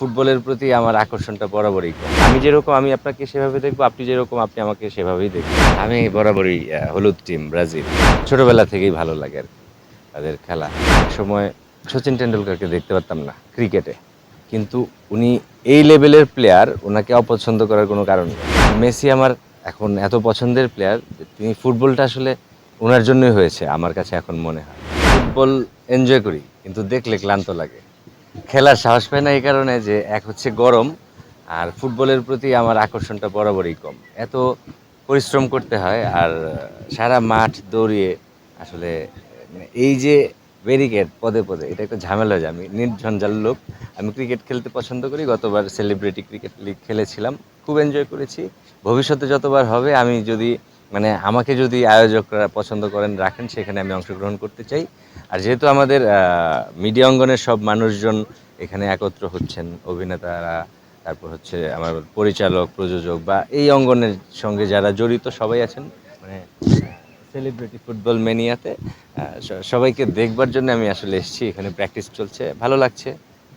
ফুটবলের প্রতি আমার আকর্ষণটা বরাবরই। আমি যেরকম আমি আপনাকে সেভাবে দেখব আপনি যেরকম আপনি আমাকে সেভাবেই দেখবেন। আমি বরাবরই হলুদ টিম ব্রাজিল। ছোটবেলা থেকেই ভালো লাগে আর কি তাদের খেলা। সময় সচিন টেন্ডুলকারকে দেখতে পারতাম না ক্রিকেটে। কিন্তু উনি এই লেভেলের প্লেয়ার ওনাকে অপছন্দ করার কোনো কারণ নেই। মেসি আমার এখন এত পছন্দের প্লেয়ার তিনি ফুটবলটা আসলে ওনার জন্যই হয়েছে আমার কাছে এখন মনে হয়। ফুটবল এনজয় করি কিন্তু দেখলে ক্লান্ত লাগে। খেলার সাহস পায় না এই কারণে যে এক হচ্ছে গরম, আর ফুটবলের প্রতি আমার আকর্ষণটা বরাবরই কম। এত পরিশ্রম করতে হয়, আর সারা মাঠ দৌড়িয়ে আসলে মানে এই যে ব্যারিকেড পদে পদে, এটা একটা ঝামেলা যায় আমি নির্ঝঞ্ঝাল লোক। আমি ক্রিকেট খেলতে পছন্দ করি, গতবার সেলিব্রিটি ক্রিকেট লিগ খেলেছিলাম, খুব এনজয় করেছি। ভবিষ্যতে যতবার হবে, আমি যদি মানে আমাকে যদি আয়োজকরা পছন্দ করেন, রাখেন, সেখানে আমি অংশগ্রহণ করতে চাই। আর যেহেতু আমাদের মিডিয়া অঙ্গনের সব মানুষজন এখানে একত্র হচ্ছেন, অভিনেতারা, তারপর হচ্ছে আমার পরিচালক, প্রযোজক বা এই অঙ্গনের সঙ্গে যারা জড়িত সবাই আছেন মানে সেলিব্রিটি ফুটবল মেনিয়াতে সবাইকে দেখবার জন্য আমি আসলে এসেছি। এখানে প্র্যাকটিস চলছে, ভালো লাগছে,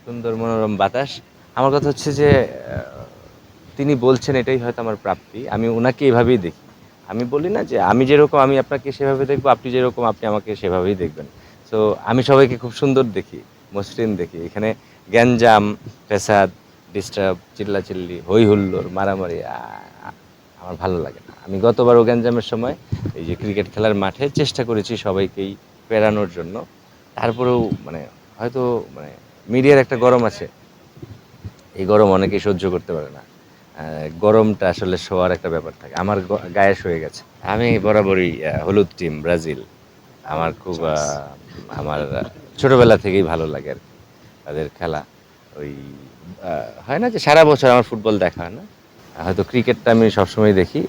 সুন্দর মনোরম বাতাস। আমার কথা হচ্ছে যে তিনি বলছেন এটাই হয়তো আমার প্রাপ্তি। আমি ওনাকে এভাবেই দেখি। আমি বলি না যে আমি যেরকম, আমি আপনাকে সেভাবে দেখব, আপনি যেরকম, আপনি আমাকে সেভাবেই দেখবেন। সো আমি সবাইকে খুব সুন্দর দেখি, মসৃণ দেখি। এখানে গ্যাঞ্জাম ফেসাদ ডিস্টার্ব, চিল্লাচিল্লি হই হুল্লোড় মারামারি আমার ভালো লাগে না। আমি গতবারও গ্যাঞ্জামের সময় এই যে ক্রিকেট খেলার মাঠে চেষ্টা করেছি সবাইকেই পেরানোর জন্য। তারপরেও মানে হয়তো মানে মিডিয়ার একটা গরম আছে। এই গরম অনেকেই সহ্য করতে পারে না। গরমটা আসলে শোয়ার একটা ব্যাপার থাকে। আমার গায়ে শুয়ে গেছে। আমি বরাবরই হলুদ টিম ব্রাজিল। আমার খুব আমার আহ, ছোটবেলা থেকেই ভালো লাগে আর কি। তাদের খেলা ওই হয় না যে সারা বছর আমার ফুটবল দেখা হয় না। হয়তো ক্রিকেটটা আমি সবসময় দেখি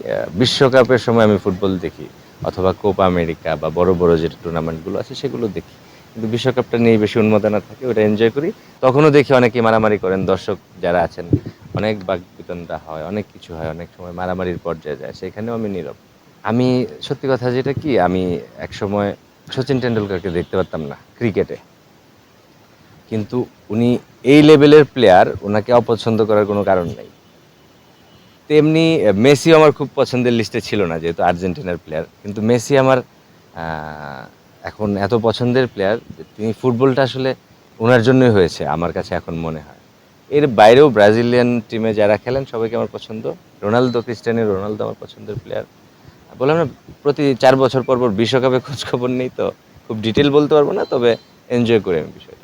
বিশ্বকাপের সময় আমি ফুটবল দেখি অথবা কোপা আমেরিকা বা বড় বড় যে টুর্নামেন্টগুলো আছে সেগুলো দেখি। কিন্তু বিশ্বকাপটা নিয়ে বেশি উন্মাদনা থাকে ওটা এনজয় করি। তখনও দেখি অনেকে মারামারি করেন দর্শক যারা আছেন অনেক বাকবিতণ্ডা হয়, অনেক কিছু হয়, অনেক সময় মারামারির পর্যায়ে যায়, সেখানেও আমি নীরব। আমি, সত্যি কথা যেটা কি, আমি এক সময় সচিন টেন্ডুলকারকে দেখতে পারতাম না, ক্রিকেটে। কিন্তু উনি এই লেভেলের প্লেয়ার ওনাকে অপছন্দ করার কোনো কারণ নেই। তেমনি মেসি আমার খুব পছন্দের লিস্টে ছিল না, যেহেতু আর্জেন্টিনার প্লেয়ার কিন্তু মেসি আমার এখন এত পছন্দের প্লেয়ার তিনি ফুটবলটা আসলে ওনার জন্যই হয়েছে, আমার কাছে এখন মনে হয়। এর বাইরেও ব্রাজিলিয়ান টিমে যারা খেলেন, সবাইকে আমার পছন্দ। রোনালদো, ক্রিস্টিয়ানো রোনালদো আমার পছন্দের প্লেয়ার বললাম না, প্রতি চার বছর পর পর বিশ্বকাপে খোঁজখবর নেই তো, খুব ডিটেল বলতে পারব না, তবে এনজয় করি আমি বিষয়টা।